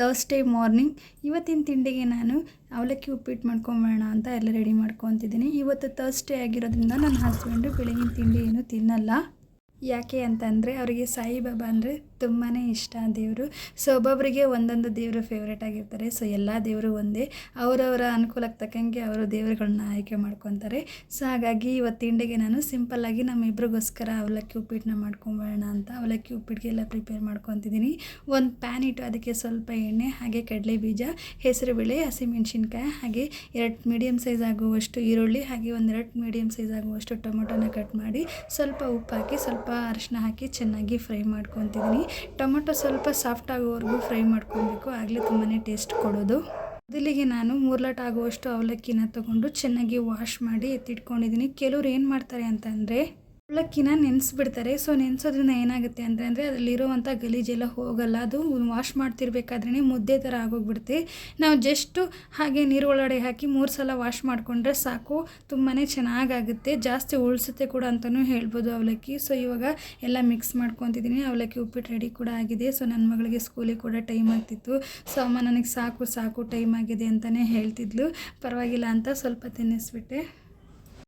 Thursday morning ಇವತ್ತಿನ ತಿಂಡಿಗೆ ನಾನು ಅವಲಕ್ಕಿ ಉಪ್ಪಿಟ್ಟು ಮಾಡ್ಕೊಂಬೋಣ ಅಂತ ಎಲ್ಲ ರೆಡಿ ಮಾಡ್ಕೊತಿದ್ದೀನಿ. ಇವತ್ತು ಥರ್ಸ್ಡೇ ಆಗಿರೋದ್ರಿಂದ ನನ್ನ ಹಸ್ಬೆಂಡು ಬೆಳಗಿನ ತಿಂಡಿ ಏನು ತಿನ್ನಲ್ಲ. ಯಾಕೆ ಅಂತಂದರೆ, ಅವರಿಗೆ ಸಾಯಿಬಾಬಾ ಅಂದರೆ ತುಂಬಾ ಇಷ್ಟ ದೇವರು. ಸೊ ಒಬ್ಬೊಬ್ಬರಿಗೆ ಒಂದೊಂದು ದೇವರು ಫೇವ್ರೇಟ್ ಆಗಿರ್ತಾರೆ. ಸೊ ಎಲ್ಲ ದೇವರು ಒಂದೇ. ಅವರವರ ಅನುಕೂಲಕ್ಕೆ ತಕ್ಕಂಗೆ ಅವರು ದೇವರುಗಳನ್ನ ಆಯ್ಕೆ ಮಾಡ್ಕೊತಾರೆ. ಸೊ ಹಾಗಾಗಿ ಇವತ್ತು ತಿಂಡಿಗೆ ನಾನು ಸಿಂಪಲ್ಲಾಗಿ ನಮ್ಮಿಬ್ರಿಗೋಸ್ಕರ ಅವಲಕ್ಕಿ ಉಪ್ಪಿಟ್ಟನ್ನ ಮಾಡ್ಕೊಂಬೋಣ ಅಂತ ಅವಲಕ್ಕಿ ಉಪ್ಪಿಟ್ಟಿಗೆಲ್ಲ ಪ್ರಿಪೇರ್ ಮಾಡ್ಕೊತಿದ್ದೀನಿ. ಒಂದು ಪ್ಯಾನ್ ಇಟ್ಟು ಅದಕ್ಕೆ ಸ್ವಲ್ಪ ಎಣ್ಣೆ, ಹಾಗೆ ಕಡಲೆ ಬೀಜ ಹೆಸರುಬೇಳೆ ಹಸಿಮೆಣ್ಸಿನ್ಕಾಯಿ ಹಾಗೆ ಎರಡು ಮೀಡಿಯಮ್ ಸೈಜ್ ಆಗುವಷ್ಟು ಈರುಳ್ಳಿ, ಹಾಗೆ ಒಂದೆರಡು ಮೀಡಿಯಮ್ ಸೈಜ್ ಆಗುವಷ್ಟು ಟೊಮೊಟೊನ ಕಟ್ ಮಾಡಿ ಸ್ವಲ್ಪ ಉಪ್ಪು ಹಾಕಿ ಸ್ವಲ್ಪ ಅರಿಶಿನ ಹಾಕಿ ಚೆನ್ನಾಗಿ ಫ್ರೈ ಮಾಡ್ಕೊತಿದ್ದೀನಿ. ಟೊಮೊಟೊ ಸ್ವಲ್ಪ ಸಾಫ್ಟ್ ಆಗೋವರೆಗೂ ಫ್ರೈ ಮಾಡ್ಕೊಬೇಕು. ಆಗಲೇ ತುಂಬಾ ಟೇಸ್ಟ್ ಕೊಡೋದು. ಮೊದಲಿಗೆ ನಾನು ಮೂರು ಲೋಟ ಆಗುವಷ್ಟು ಅವಲಕ್ಕಿನ ತಗೊಂಡು ಚೆನ್ನಾಗಿ ವಾಶ್ ಮಾಡಿ ಎತ್ತಿಟ್ಕೊಂಡಿದ್ದೀನಿ. ಕೆಲವ್ರು ಏನು ಮಾಡ್ತಾರೆ ಅಂತಂದರೆ ಅವಲಕ್ಕಿನ ನೆನೆಸ್ಬಿಡ್ತಾರೆ. ಸೊ ನೆನೆಸೋದ್ರಿಂದ ಏನಾಗುತ್ತೆ ಅಂದರೆ ಅಂದರೆ ಅದರಲ್ಲಿರುವಂಥ ಗಲೀಜೆಲ್ಲ ಹೋಗಲ್ಲ. ಅದು ವಾಶ್ ಮಾಡ್ತಿರ್ಬೇಕಾದ್ರೇ ಮುದ್ದೆ ಥರ ಆಗೋಗ್ಬಿಡುತ್ತೆ. ನಾವು ಜಸ್ಟು ಹಾಗೆ ನೀರು ಒಳಗಡೆ ಹಾಕಿ ಮೂರು ಸಲ ವಾಶ್ ಮಾಡಿಕೊಂಡ್ರೆ ಸಾಕು. ತುಂಬಾ ಚೆನ್ನಾಗಾಗುತ್ತೆ. ಜಾಸ್ತಿ ಉಳಿಸುತ್ತೆ ಕೂಡ ಅಂತಲೂ ಹೇಳ್ಬೋದು ಅವಲಕ್ಕಿ. ಸೊ ಇವಾಗ ಎಲ್ಲ ಮಿಕ್ಸ್ ಮಾಡ್ಕೊತಿದ್ದೀನಿ. ಅವಲಕ್ಕಿ ಉಪ್ಪಿಟ್ಟು ರೆಡಿ ಕೂಡ ಆಗಿದೆ. ಸೊ ನನ್ನ ಮಗಳಿಗೆ ಸ್ಕೂಲಿಗೆ ಕೂಡ ಟೈಮ್ ಆಗ್ತಿತ್ತು. ಸೊ ಅಮ್ಮ ನನಗೆ ಸಾಕು ಸಾಕು ಟೈಮ್ ಆಗಿದೆ ಅಂತಲೇ ಹೇಳ್ತಿದ್ಲು. ಪರವಾಗಿಲ್ಲ ಅಂತ ಸ್ವಲ್ಪ ತಿನ್ನಿಸ್ಬಿಟ್ಟೆ.